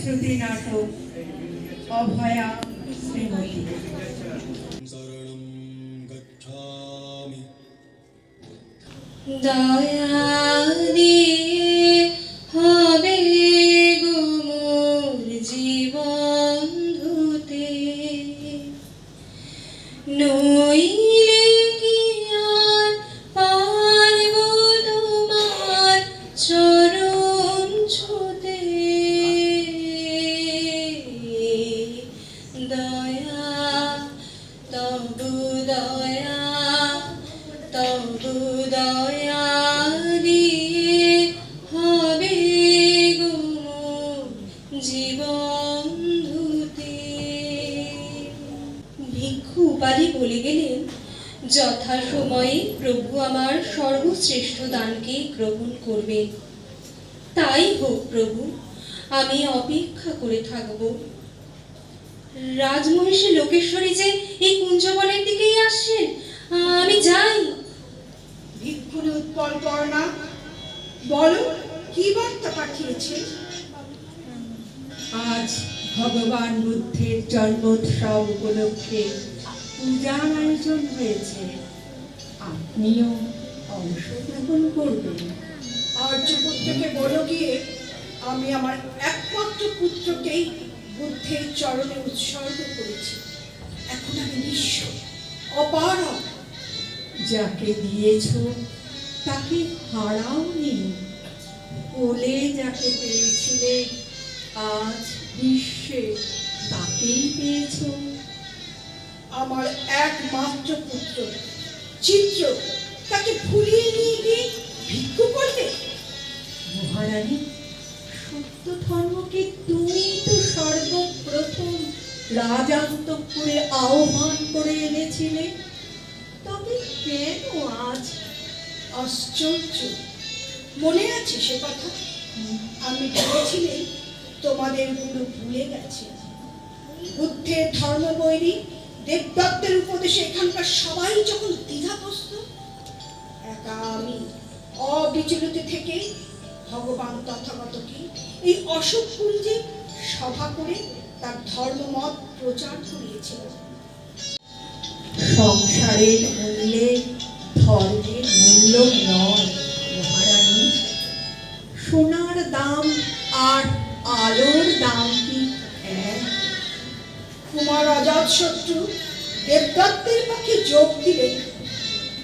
শ্রুতি নাটক অভয়া শ্রীমতী। দয়া দয়া হবে গো মোর জীবন ভিক্ষু উপাধি বলে গেলেন যথা সময়ে প্রভু আমার সর্বশ্রেষ্ঠ দানকে গ্রহণ করবেন। তাই হোক প্রভু, আমি অপেক্ষা করে থাকব। রাজমহিষী লোকেশ্বরী যে এই কুঞ্জবনের দিকেই আসছেন আমি যাই। ভিক্ষুরে উৎপল পর্ণা বলো কি বার্তা পাঠিয়েছে? আজ ভগবান বুদ্ধের জন্মোৎসব উপলক্ষে পূজার আয়োজন হয়েছে। আপনিও অংশগ্রহণ করবেন। আর্যপুত্রকে বলো গিয়ে আমি আমার একমাত্র পুত্রকেই বুদ্ধের চরণে উৎসর্গ করেছি। এখন আমি নিঃস্ব অপারক যাকে দিয়েছ তাকে হারাওনি কোলে যাকে পেয়েছিলে আজ বিশ্বে তাকেই পেয়েছ। আমার একমাত্র পুত্র চিত্র তাকে ভুলিয়ে নিয়ে গিয়ে ভিক্ষু করলে? মহারানী সত্য ধর্মকে তুমি তো সর্বপ্রথম রাজান্তপুরে আহ্বান করে এনেছিলে। তবে কেন আজ আশ্চর্য মনে আছে সে কথা? আমি ভেবেছিলে তোমাদের গুরু ভুলে গেছে। বুদ্ধের ধর্মবৈরী দেবদত্তের উপদেশে এখানকার সবাই যখন দ্বিধাগ্রস্ত, একা আমি অবিচলিত থেকে ভগবান তথাগতকে এই অশোক কুঞ্জে সভা করে তার ধর্মমত প্রচার করিয়েছিল। সংসারের মূল্যে ধর্মের মূল্য নয় মহারানী সোনার দাম আর আলোর দাম কি কুমার অজাত শত্রু, দেবদত্তের পক্ষে যোগ দিলে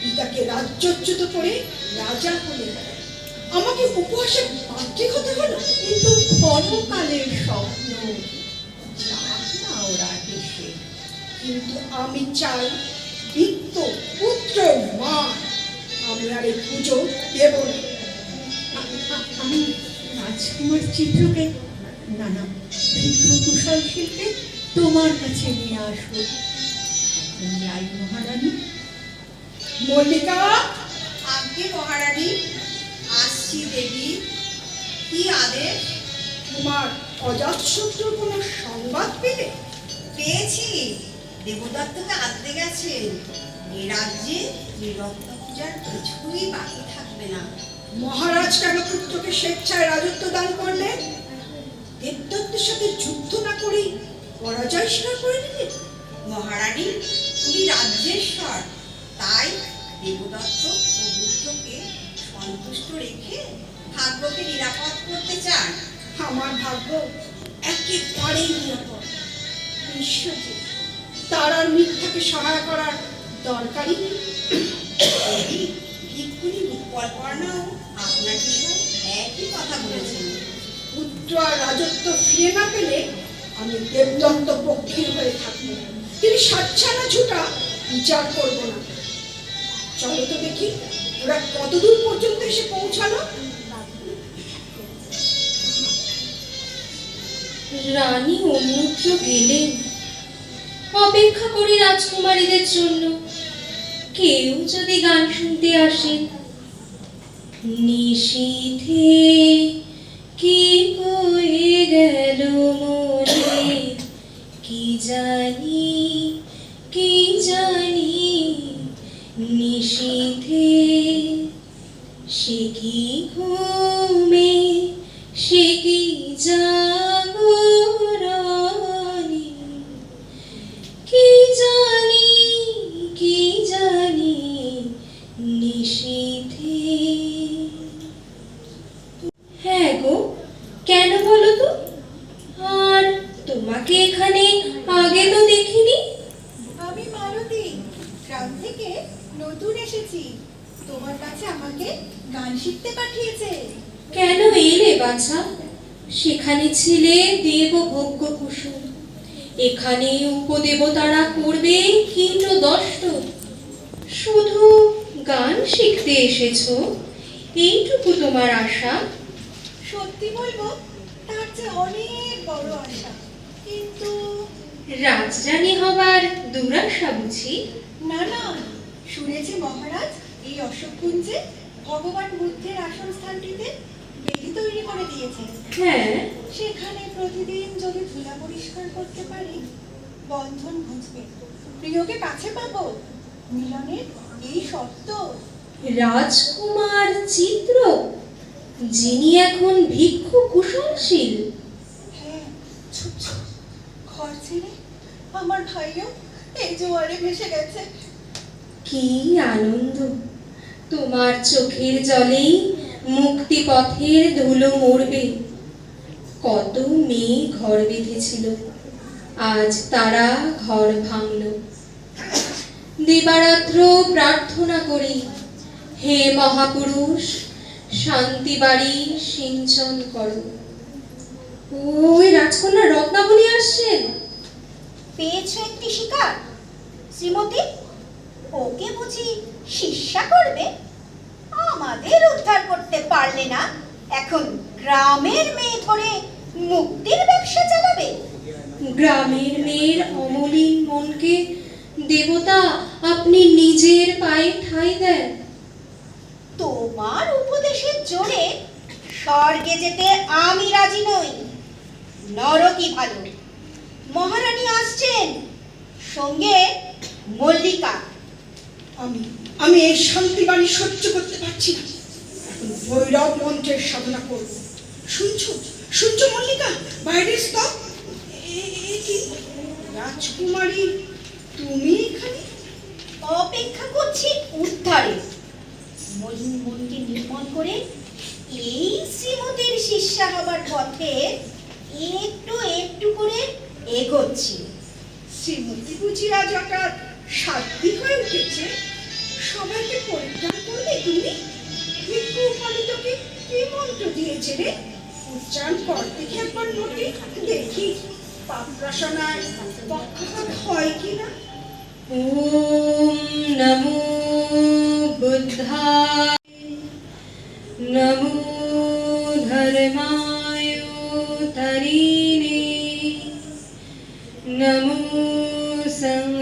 পিতাকে রাজ্যচ্যুত করে রাজা হলে আমাকে উপহাসে পাত্রী হতে হলো? কিন্তু ক্ষণকালের স্বপ্ন। ওরা দেশে। কিন্তু আমি চাই বিত্ত পুত্র মা আমি আর এই পুজো দেব আমি রাজকুমার চিত্রকে না না কুশল শিল্পে তোমার কাছে নিয়ে আসব। যাই মহারানী। মল্লিকা! আজ্ঞে মহারানী আসছি দেবী। কি আদেশ? কুমার অজাত শত্রুর কোনো সংবাদ পেলে? পেয়েছি। দেবদত্তকে আনতে গেছেন এ রাজ্যে ত্রিরত্ন পূজার কিছুই বাকি থাকবে না। মহারাজ কেন পুত্রকে স্বেচ্ছায় রাজত্ব দান করলেন দেবদত্তের সাথে যুদ্ধ না করেই পরাজয় স্বীকার করে নিলেন মহারানী উনি রাজ্যেশ্বর তাই দেবদত্ত ও বুদ্ধকে সন্তুষ্ট রেখে ভাগ্যকে নিরাপদ করতে চান। আমার ভাগ্য একেবারেই নিরাপদ। ঈশ্বরজি তার আর মিথ্যাকে সহায় করার দরকারই নেই। উৎপলপর্ণাও আপনার বিষয়ে একই কথা বলেছেন পুত্র আর রাজত্ব ফিরে না পেলে আমি দেবদত্ত পক্ষীর হয়ে থাকব তিনি সাচ্ছানা ছুটা বিচার করব না চলো তো দেখি ওরা কতদূর পর্যন্ত এসে পৌঁছালো রানী অন্যত্র গেলেন। অপেক্ষা করি রাজকুমারীদের জন্য। কেউ যদি গান শুনতে আসেন নিশীথে কি হয়ে গেল মনে? কি জানি কি জানি, নিশীথে সে কি ঘুমে, সে কি জাগো সেখানে ছিলে দেব ভোগ্য কুসুম এখানে উপদেবতারা করবে কীট দষ্ট। শুধু গান শিখতে এসেছ এইটুকু তোমার আশা? সত্যি বলব তার যে অনেক বড় আশা। কিন্তু রাজরানী হবার দুরাশা বুঝি? না না শুনেছি মহারাজ এই অশোককুঞ্জে ভগবান বুদ্ধের আসন স্থানটিতে বেদি তৈরি করে দিয়েছে হ্যাঁ। সেখানে প্রতিদিন যদি ধুলা পরিষ্কার করতে পারি বন্ধন ঘুচবে। প্রিয়কে কাছে পাবো। মিলনের এই সত্য রাজকুমার চিত্র যিনি এখন ভিক্ষু কুশলশীল। হ্যাঁ ঘর ছেড়ে আমার ভাইও এই জোয়ারে ভেসে গেছে। কি আনন্দ! তোমার চোখের জলেই মুক্তি পথের ধুলো মরবে। কত মেয়ে ঘর বেঁধেছিল। আজ তারা ঘর ভাঙল। দিবারাত্র প্রার্থনা করি, হে মহাপুরুষ, শান্তি বাড়ি সিঞ্চন করো। ওই রাজকন্যা রত্নাবলী আসছেন। পেয়েছ একটি শিকার? শ্রীমতী, ওকে বুঝি শিষ্যা করবে? আমাদের উদ্ধার করতে পারলে না এখন গ্রামের মেয়ে ধরে মুক্তির ব্যবসা চালাবে। গ্রামের মেয়ের অমলিন মনকে দেবতা আপনি নিজের পায়ে ঠাঁই দেন। তোমার উপদেশের জোরে স্বর্গে যেতে আমি রাজি নই। নরকই ভালো? মহারানী আসছেন। সঙ্গে মল্লিকা। আমি আমি এই শান্তি বাণী সহ্য করতে পারছি না। এখন ভৈরব মন্ত্রের সাধনা করব। শুনছো? শুনছো মল্লিকা? বাইরে স্তব? রাজকুমারী তুমি এখানে? অপেক্ষা করছি উদ্ধারে। মলিন মনকে নির্মল করে এই শ্রীমতীর শিষ্যা হবার পথে একটু একটু করে এগোচ্ছি। শ্রীমতী বুঝি আজ হঠাৎ সাধ্বী হয়ে উঠেছে? সবাইকে পরিত্রাণ করবে তুমি? ভিক্ষু উপালিতকে কি মন্ত্র দিয়েছে রে? উচ্চারণ কর দেখি একবার নোটে, দেখি। পাপ রসনায় পক্ষপাত হয় কিনা? ওম নমো বুদ্ধায়, নমো ধর্মায় তরিণে, নমো সংহায়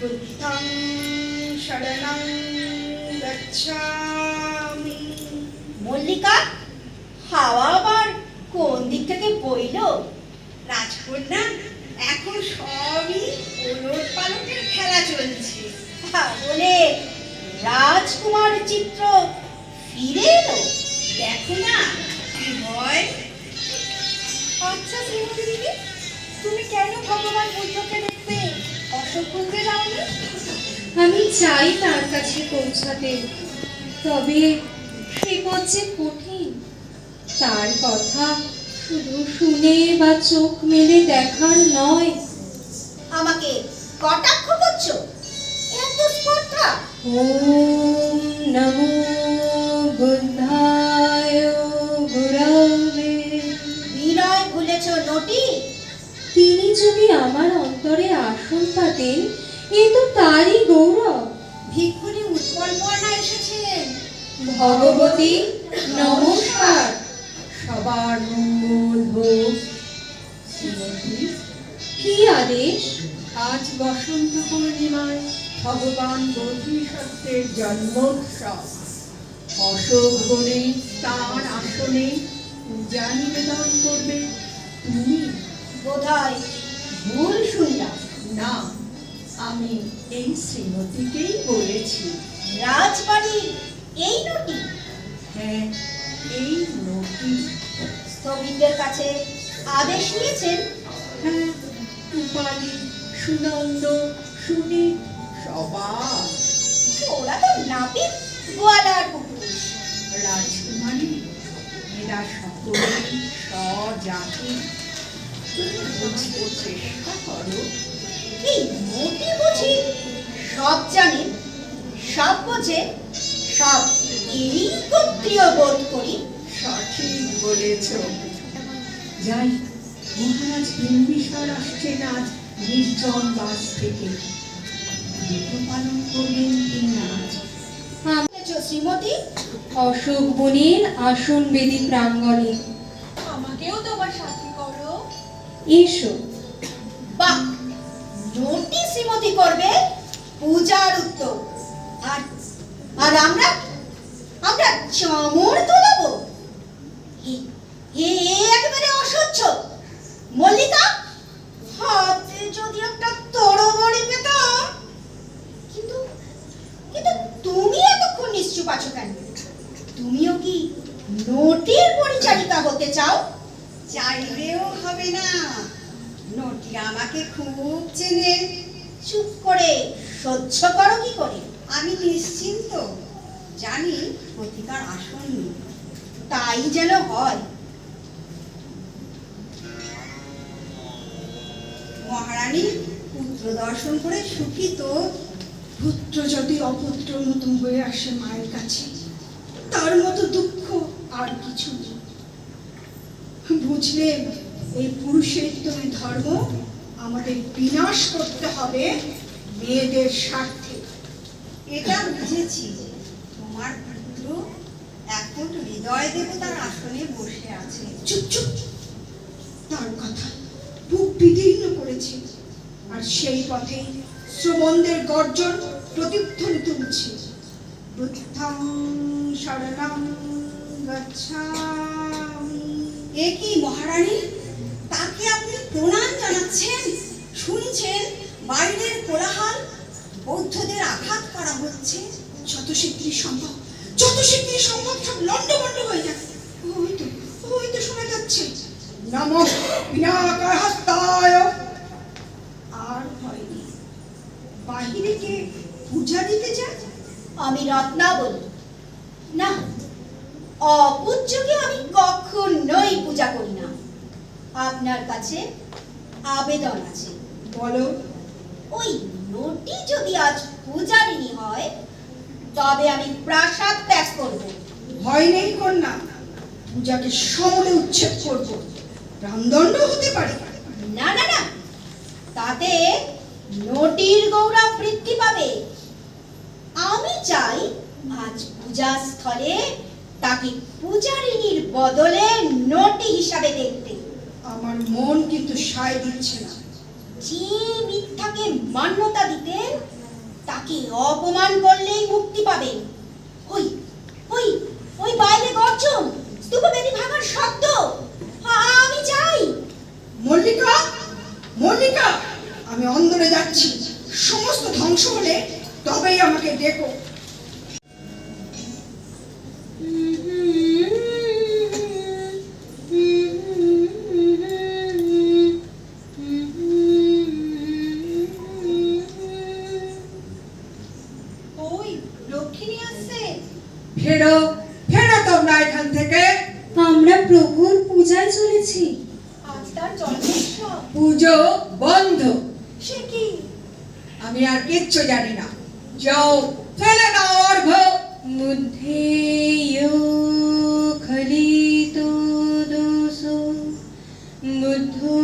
বুদ্ধং শরণং গচ্ছামি মল্লিকা হাওয়া আবার কোন দিক থেকে বইলো? রাজকন্যা এখন সবই ওলট পালটের খেলা চলছে। বলে রাজকুমার চিত্র ফিরে এলো। দেখো না কি হয়? আচ্ছা শ্রীমতী দিদি তুমি কেন ভগবান বুদ্ধকে দেখতে অশোককুঞ্জে যাওনি আমি চাই তার কাছে পৌঁছাতে। তবে সে পথ যে কঠিন। তার কথা শুধু শুনে বা চোখ মেলে দেখার নয়। আমাকে কটাক্ষ করছ? এত স্পর্ধা? ওম নমো বুদ্ধায় গুরবে। বিনয় ভুলেছ নটি তিনি যদি আমার অন্তরে আসন পাতেন, এ তো তারই গৌরব। ভিক্ষুনি উৎপল বর্ণা এসেছেন। ভগবতী, নমস্কার। সবার মঙ্গল হোক। কি আদেশ? আজ বসন্ত পূর্ণিমায় ভগবান বোধিসত্ত্বের জন্মোৎসব। অশোক বনে তার আসনে পূজা নিবেদন করবে। তুমি বোধহয় ভুল শুনলাম। না, আমি এই শ্রীমতীকেই বলেছি। রাজবাড়ির এই নটি হ্যাঁ এই নটি স্থবিরদের কাছে আদেশ নিয়েছেন? হ্যাঁ রূপালী, সুনন্দ সুনীত সবার। ওরা তো নাপিত গোয়ালার পুরুষ। রাজকুমারী, এরা সকলেই স্বজাতি। চেষ্টা করো এই মোটি বুঝি? সব জানেন সব বোঝে সব গোত্রীয় বোধ করি। সঠিক বলেছ। যাই মহারাজ বিম্বিসার আসছেন আজ নির্জন বাস থেকে। পালন তিনি আজ। শ্রীমতী? অশোক বনের আসন বেদী প্রাঙ্গণে। এসো। বাহ নটি শ্রীমতী করবে পূজার উত্তর। আর আর আমরা আমরা চামর তোলাবো? এ একেবারে অসহ্য মল্লিকা, হাতে যদি একটা তরবারি পেতাম, কিন্তু কিন্তু তুমি এতক্ষণ নিশ্চুপ আছো কেন? তুমিও কি নোটের পরিচারিকা হতে চাও? চাইলেও হবে না। নটি আমাকে খুব চেনে। চুপ করে, সহ্য করো কি করে? আমি নিশ্চিন্ত, জানি প্রতিকার আসন্ন তাই যেন হয়। মহারানী, পুত্র দর্শন করে সুখী তো? পুত্র যদি অপুত্র মতন হয়ে আসে মায়ের কাছে, তার মতো দুঃখ আর কিছু নেই। বুঝলেন এই পুরুষের তুমি ধর্ম আমাদের বিনাশ করতে হবে মেয়েদের স্বার্থে। এটা বুঝেছি তোমার পুত্র এখন হৃদয় দেবতার আসনে বসে আছে। চুপ চুপ। তার কথা বুক বিদীর্ণ করেছে আর সেই পথে শ্রবণদের গর্জন প্রতিধ্বনি তুলছে। বুদ্ধং শরণং গচ্ছামি। এ কি মহারানী? তাকে আপনি প্রণাম জানাচ্ছেন? শুনছেন? বাইরের কোলাহল? বৌদ্ধদের আঘাত করা হচ্ছে? যত শীঘ্রই সম্ভব যত শীঘ্রই সম্ভব সব লন্ডভন্ড হয়ে যাবে। ওই তো ওই তো শোনা যাচ্ছে। নম বিনাকার হস্তায় আর ভয় নেই বাহিরে কে পূজা দিতে যায় আমি রত্না বলি না অপূজ্যকে আমি কখনোই পূজা করি না। আপনার কাছে আবেদন আছে। বলো ওই নটি যদি আজ পূজারিনী হয় তবে আমি প্রাসাদ ত্যাগ করব। ভয় নেই কন্যা পূজাকে সমূলে উচ্ছেদ করব। প্রাণদণ্ড হতে পারে। না না না তাতে নটির গৌরব বৃদ্ধি পাবে। আমি চাই আজ পূজা স্থলে তাকে পূজারিনীর বদলে নটি হিসাবে দেখতে আমার মন কিন্তু সায় দিচ্ছে না। যে মিথ্যাকে মান্যতা দিতেন তাকে অপমান করলেই মুক্তি পাবেন ওই ওই ওই বাইরে গর্জন স্তূপবেদী ভাঙার শব্দ। আমি যাই মল্লিকা মল্লিকা আমি অন্দরে যাচ্ছি। সমস্ত ধ্বংস হলে তবেই আমাকে ডেকো। যাও ফেলে দাও অর্ঘ বুদ্ধে খলিতো দোষো বুদ্ধো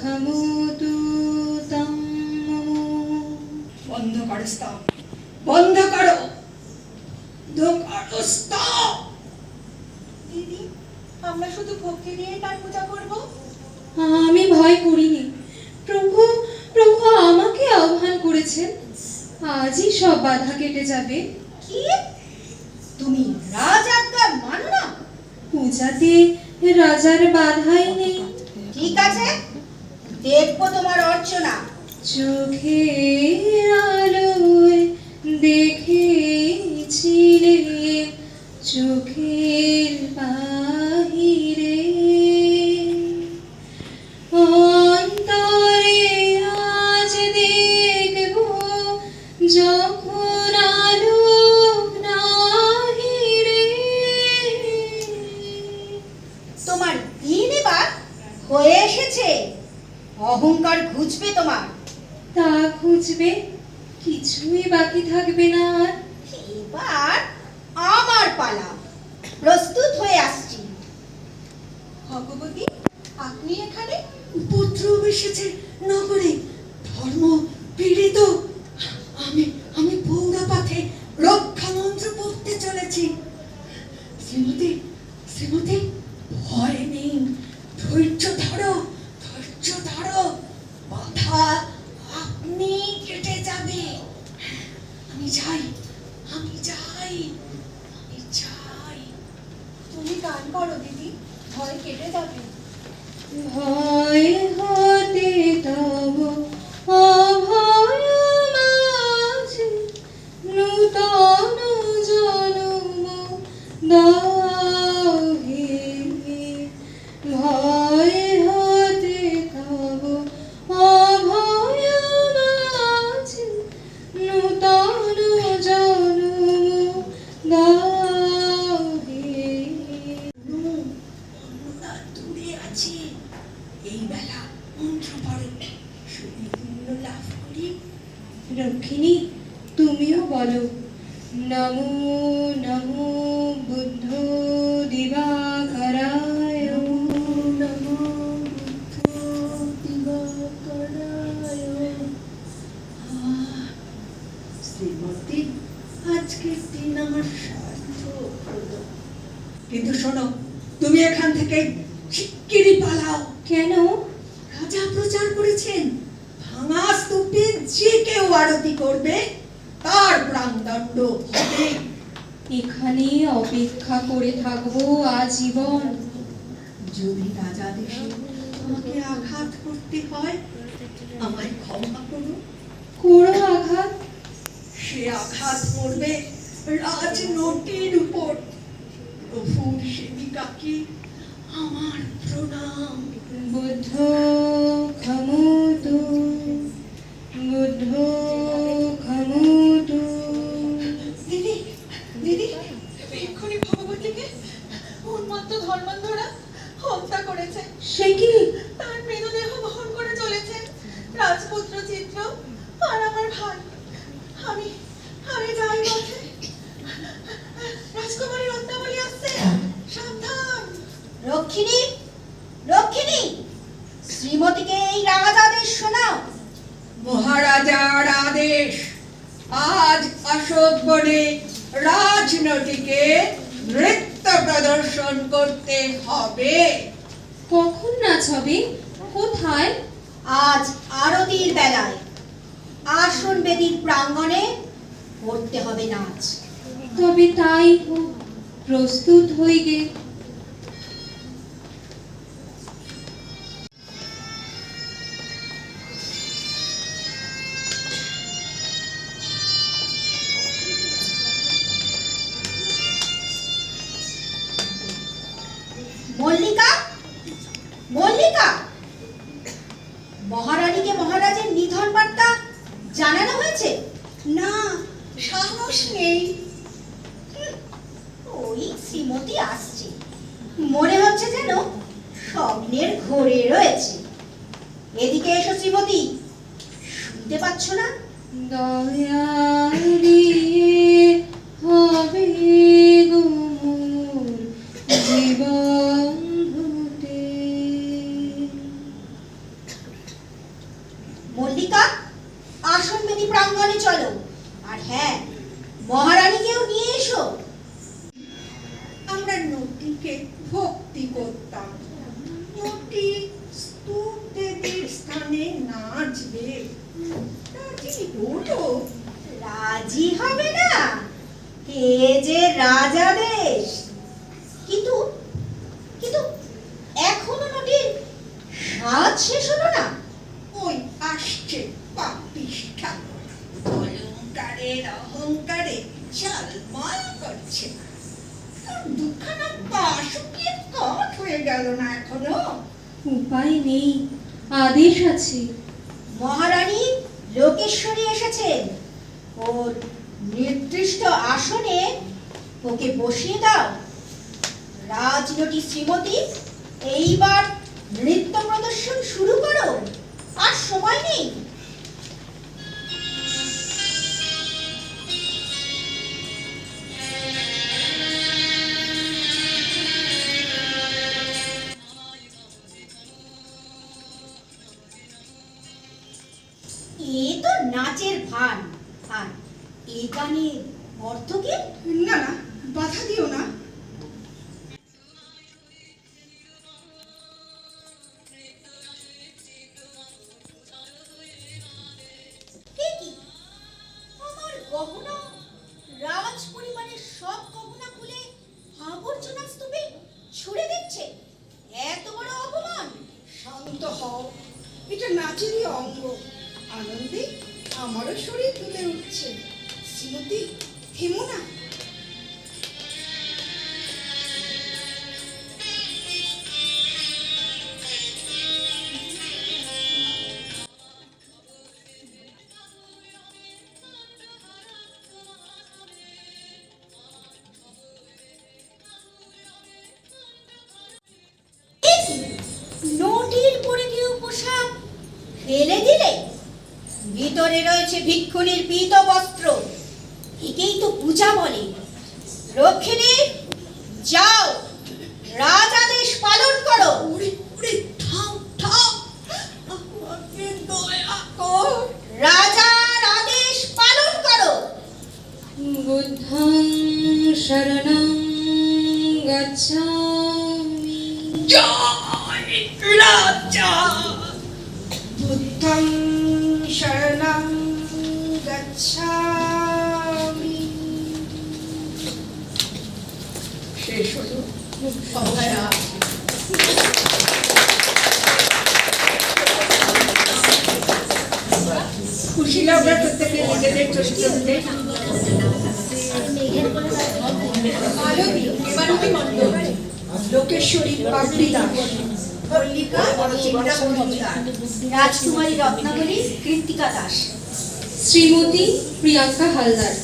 খমুতু তম বন্ধ করো স্তব বন্ধ করো করো স্তব দিদি আমরা শুধু ভক্তি দিয়ে তার পূজা করব আমি ভয় করিনি প্রভু প্রভু আমাকে আহ্বান করেছেন আজই সব বাধা কেটে যাবে। কি? তুমি রাজ আজ্ঞা মানো না? পূজাতে রাজার বাধাই নেই। ঠিক আছে দেখব তোমার অর্চনা। চোখে আরতি করবে তার প্রাণদণ্ড হবে। এখানে অপেক্ষা করে থাকব আজীবন। যদি রাজা দেশে তোমাকে আঘাত করতে হয় আমায় ক্ষমা করো। কোনো আঘাত। সে আঘাত করবে রাজনটির উপর। প্রভুর সেবিকাকে আমার প্রণাম। বুদ্ধ ক্ষমত বুদ্ধ ধর্মান্ধরা হত্যা করেছে। সে কি? মল্লিকা আসন বেদি প্রাঙ্গণে চলো। আর হ্যাঁ মহারানীকেও নিয়ে এসো। আমরা নটিকে ভক্তি করতাম। নটি স্তূপ দেবীর স্থানে নাচবে। রাজি বলো। রাজি হবে না। কে যে রাজা দেশ? হয়ে গেল না এখনও? উপায় নেই আদেশ আছে। মহারানী লোকেশ্বরী এসেছেন। ওর নির্দিষ্ট আসনে ওকে বসিয়ে দাও। রাজনটি শ্রীমতী এইবার নৃত্য প্রদর্শন শুরু করো। আর সময় নেই। ফেলে দিলে? ভিতরে রয়েছে ভিক্ষুণীর পীত বস্ত্র। একেই তো পূজা বলে। রক্ষিণী যাও। রাজাদেশ পালন করো। উড়ে উড়ে থাম থাম। আমাকে দয়া কর। রাজার আদেশ পালন করো। বুদ্ধং শরণং গচ্ছামি। জয় রাজা। রাজকুমারী রত্নাবলী কৃত্তিকা দাস। শ্রীমতী প্রিয়াঙ্কা হালদার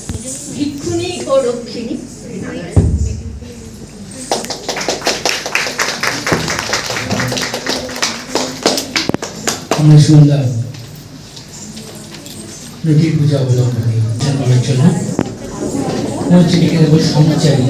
ভিক্ষুণী ও রক্ষিণী। আমরা শুনলাম লক্ষ্মী পূজা অবলম্বনে করার জন্য মঞ্চটিকে সমাচারী।